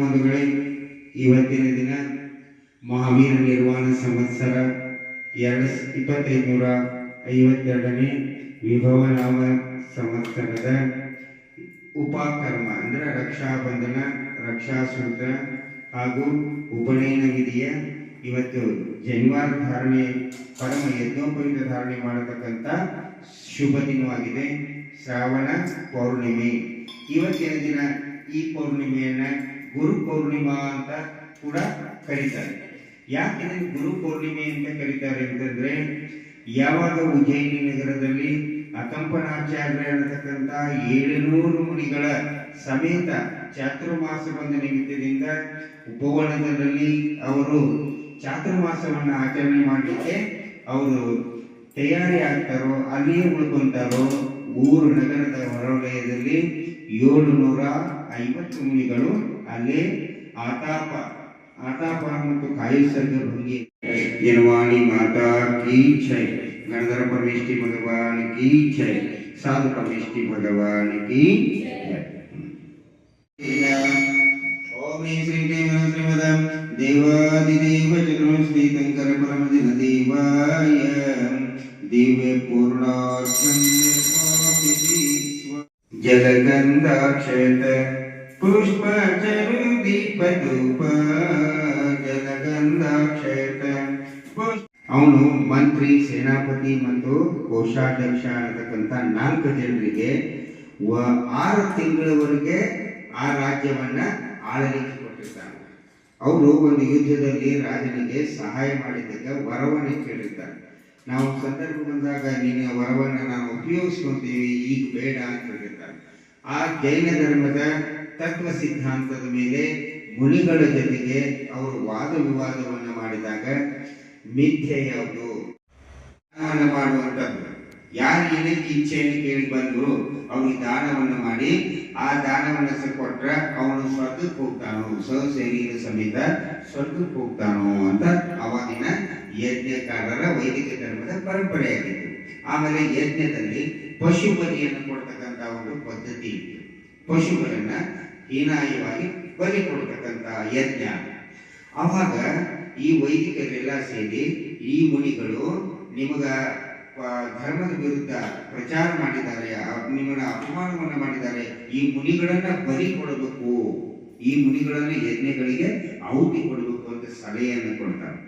ಬಂಧುಗಳೇ ಇವತ್ತಿನ ದಿನ ಮಹಾವೀರ ನಿರ್ವಾಣ ಸಂವತ್ಸರ ಎರಡು ಇಪ್ಪತ್ತೈದು ನೂರ ಐವತ್ತೆರಡನೇ ವಿಭವನಾಮ ಸಂವತ್ಸರದ ಉಪಕರ್ಮ, ಅಂದ್ರೆ ರಕ್ಷಾಬಂಧನ, ರಕ್ಷಾಸೂತ್ರ ಹಾಗೂ ಉಪನಯನ ವಿಧಿಯ ಇವತ್ತು ಜನಿವಾರ ಧಾರಣೆ, ಪರಮ ಯಜ್ಞೋಪವೀತ ಧಾರಣೆ ಮಾಡತಕ್ಕಂಥ ಶುಭ ದಿನವಾಗಿದೆ, ಶ್ರಾವಣ ಪೌರ್ಣಿಮೆ. ಇವತ್ತಿನ ದಿನ ಈ ಪೌರ್ಣಿಮೆಯನ್ನ ಗುರು ಪೌರ್ಣಿಮಾ ಅಂತ ಕೂಡ ಕರೀತಾರೆ. ಯಾಕೆ ಗುರು ಪೌರ್ಣಿಮೆ ಅಂತ ಕರೀತಾರೆ ಅಂತಂದ್ರೆ, ಯಾವಾಗ ಉಜ್ಜಯಿನಿ ನಗರದಲ್ಲಿ ಅಕಂಪನಾಚಾರ್ಯ ಅನ್ನತಕ್ಕಂಥ ಏಳುನೂರು ಮುನಿಗಳ ಸಮೇತ ಚಾತುರ್ಮಾಸ ಬಂದ ನಿಮಿತ್ತದಿಂದ ಉಪವನದಲ್ಲಿ ಅವರು ಚಾತುರ್ಮಾಸವನ್ನು ಆಚರಣೆ ಮಾಡಲಿಕ್ಕೆ ಅವರು ತಯಾರಿ ಆಗ್ತಾರೋ ಅಲ್ಲಿಯೇ ಉಳ್ಕೊಂತಾರೋ, ಊರು ನಗರದ ಹೊರವಲಯದಲ್ಲಿ ಏಳು ನೂರ ಐವತ್ತು ಮುನಿಗಳು ಅಲ್ಲಿ ಆತಾಪ ಆತಾಪ ಮತ್ತು ಕಾಯುಸರ್ಗ ಭಂಗಿ ಮಾತಾ ಕೀ ಜೈ గణధర పరమేష్ఠి భగవానికి జయ సాధు పరమేష్ఠి భగవానికి దేవాదిదేవ చతురంశ్రీతం కరపరమదిన దేవాయ దివ్య పూర్ణార్థం జగగంధాక్షత పుష్పచరు దీపదూపా ಅವನು ಮಂತ್ರಿ, ಸೇನಾಪತಿ ಮತ್ತು ಕೋಶಾಧ್ಯಕ್ಷ ಅನ್ನತಕ್ಕಂಥ ನಾಲ್ಕು ಜನರಿಗೆ ವ- ಆರು ತಿಂಗಳವರೆಗೆ ಆ ರಾಜ್ಯವನ್ನ ಆಳಲಿಕ್ಕೆ ಕೊಟ್ಟಿರ್ತಾನೆ. ಅವರು ಒಂದು ಯುದ್ಧದಲ್ಲಿ ರಾಜನಿಗೆ ಸಹಾಯ ಮಾಡಿದ್ದಕ್ಕೆ ವರವನ್ನು ಕೇಳಿರ್ತಾರೆ. ನಾವು ಸಂದರ್ಭ ಬಂದಾಗ ನೀನು ವರವನ್ನು ನಾವು ಉಪಯೋಗಿಸ್ಕೊತೀವಿ, ಈಗ ಬೇಡ ಅಂತ ಹೇಳಿರ್ತಾರೆ ಆ ಜೈನ ಧರ್ಮದ ತತ್ವ ಸಿದ್ಧಾಂತದ ಮೇಲೆ ಮುನಿಗಳ ಜೊತೆಗೆ ಅವರು ವಾದ ವಿವಾದವನ್ನು ಮಾಡಿದಾಗ ಮಿಥ್ಯೆ ಯಾವುದು? ದಾನ ಮಾಡುವಂಥದ್ದು ಯಾರು ಏನಕ್ಕೆ ಇಚ್ಛೆಯನ್ನು ಕೇಳಿ ಬಂದ್ರು ಅವನಿಗೆ ದಾನವನ್ನು ಮಾಡಿ, ಆ ದಾನವನ್ನು ಕೊಟ್ರ ಅವನು ಸ್ವರ್ಗಕ್ಕೆ ಹೋಗ್ತಾನೋ ಸಶರೀರ ಸಮೇತ ಸ್ವರ್ಗಕ್ಕೆ ಹೋಗ್ತಾನೋ ಅಂತ ಅವಾಗಿನ ಯಜ್ಞಕಾರರ ವೈದಿಕ ಧರ್ಮದ ಪರಂಪರೆಯಾಗಿತ್ತು. ಆಮೇಲೆ ಯಜ್ಞದಲ್ಲಿ ಪಶು ಬಲಿಯನ್ನು ಕೊಡ್ತಕ್ಕಂಥ ಒಂದು ಪದ್ಧತಿ ಇತ್ತು. ಪಶುಗಳನ್ನ ಹೀನಾಯವಾಗಿ ಬಲಿ ಕೊಡ್ತಕ್ಕಂಥ ಯಜ್ಞ. ಅವಾಗ ಈ ವೈದಿಕರೆಲ್ಲ ಸೇರಿ ಈ ಮುನಿಗಳು ನಿಮಗ ಧರ್ಮದ ವಿರುದ್ಧ ಪ್ರಚಾರ ಮಾಡಿದ್ದಾರೆ ನಿಮ್ಮನ್ನ ಅಪಮಾನವನ್ನ ಮಾಡಿದ್ದಾರೆ. ಈ ಮುನಿಗಳನ್ನ ಬಲಿ ಕೊಡಬೇಕು. ಈ ಮುನಿಗಳನ್ನ ಯಜ್ಞಗಳಿಗೆ ಆಹುತಿ ಕೊಡಬೇಕು ಅಂತ ಸಲಹೆಯನ್ನು ಕೊಡ್ತಾರೆ.